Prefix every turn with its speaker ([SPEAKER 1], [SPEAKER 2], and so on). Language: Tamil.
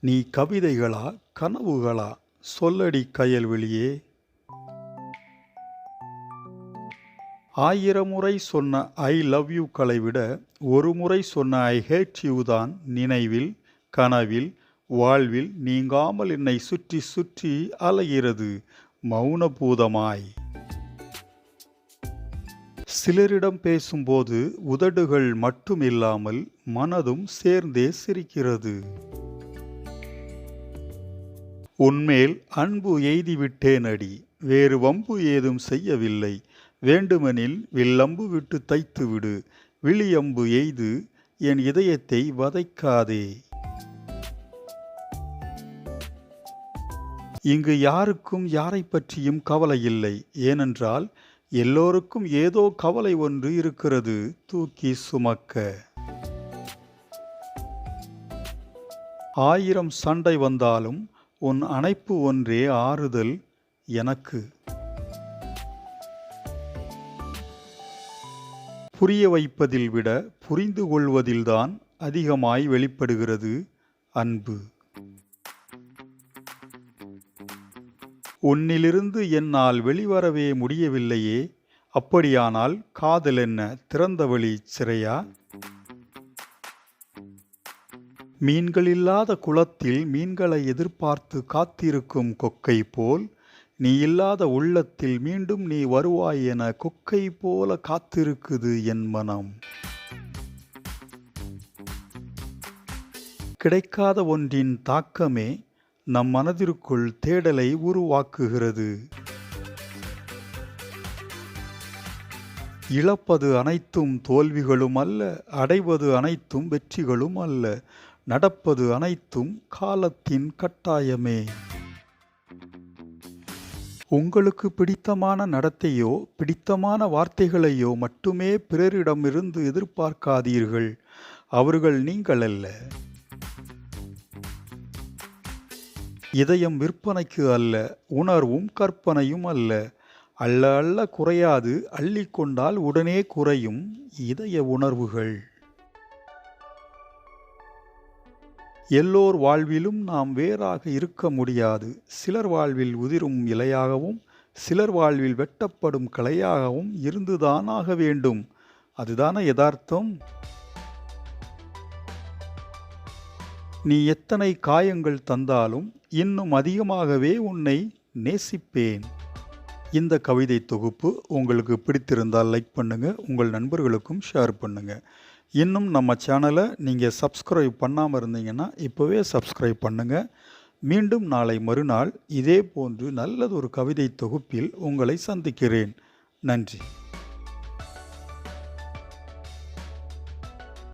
[SPEAKER 1] நீ கவிதைகளா கனவுகளா? சொல்லடி கயல்வெளியே ஆயிரம் முறை சொன்ன ஐ லவ் யூக்களை விட ஒரு முறை சொன்ன ஐ ஹேட் யூ தான் நினைவில் கனவில் வாழ்வில் நீங்காமல் என்னை சுற்றி சுற்றி அலைகிறது மௌனபூதமாய். சிலரிடம் பேசும்போது உதடுகள் மட்டும் இல்லாமல் மனதும் சேர்ந்தே சிரிக்கிறது. உன்மேல் அன்பு எய்திவிட்டேன் அடி வேறு வம்பு ஏதும் செய்யவில்லை. வேண்டுமெனில் வில்லம்பு விட்டு தைத்து விடு விழியம்பு எய்து என் இதயத்தை வதைக்காதே. இங்கு யாருக்கும் யாரை பற்றியும் கவலை இல்லை. ஏனென்றால் எல்லோருக்கும் ஏதோ கவலை ஒன்று இருக்கிறது. தூக்கி சுமக்க. ஆயிரம் சண்டை வந்தாலும் உன் அணைப்பு ஒன்றே ஆறுதல் எனக்கு. புரிய வைப்பதில் விட புரிந்து கொள்வதில்தான் அதிகமாய் வெளிப்படுகிறது அன்பு. உன்னிலிருந்து என்னால் வெளிவரவே முடியவில்லையே. அப்படியானால் காதல் என்ன? திறந்த வழி சிறையா? மீன்களில்லாத குளத்தில் மீன்களை எதிர்பார்த்து காத்திருக்கும் கொக்கை போல் நீ இல்லாத உள்ளத்தில் மீண்டும் நீ வருவாய் என கொக்கை போல காத்திருக்குது என் மனம். கிடைக்காத ஒன்றின் தாக்கமே நம் மனதிற்குள் தேடலை உருவாக்குகிறது. இழப்பது அனைத்தும் தோல்விகளும் அல்ல அடைவது அனைத்தும் வெற்றிகளும் அல்ல நடப்பது அனைத்தும் காலத்தின் கட்டாயமே. உங்களுக்கு பிடித்தமான நடத்தையோ பிடித்தமான வார்த்தைகளையோ மட்டுமே பிறரிடமிருந்து எதிர்பார்க்காதீர்கள். அவர்கள் நீங்கள் அல்ல. இதயம் விற்பனைக்கு அல்ல உணர்வும் கற்பனையும் அல்ல. அல்ல அல்ல குறையாது அள்ளிக்கொண்டால் உடனே குறையும் இதய உணர்வுகள். எல்லோர் வாழ்விலும் நாம் வேறாக இருக்க முடியாது. சிலர் வாழ்வில் உதிரும் இலையாகவும் சிலர் வாழ்வில் வெட்டப்படும் கலையாகவும் இருந்துதான் ஆக வேண்டும். அதுதான யதார்த்தம்? நீ எத்தனை காயங்கள் தந்தாலும் இன்னும் அதிகமாகவே உன்னை நேசிப்பேன். இந்த கவிதை தொகுப்பு உங்களுக்கு பிடித்திருந்தால் லைக் பண்ணுங்கள் உங்கள் நண்பர்களுக்கும் ஷேர் பண்ணுங்கள் இன்னும் நம்ம சேனலை நீங்கள் சப்ஸ்கிரைப் பண்ணாமல் இருந்தீங்கன்னா இப்போவே சப்ஸ்கிரைப் பண்ணுங்கள் மீண்டும் நாளை மறுநாள் இதே போன்று நல்லதொரு கவிதை தொகுப்பில் உங்களை சந்திக்கிறேன். நன்றி.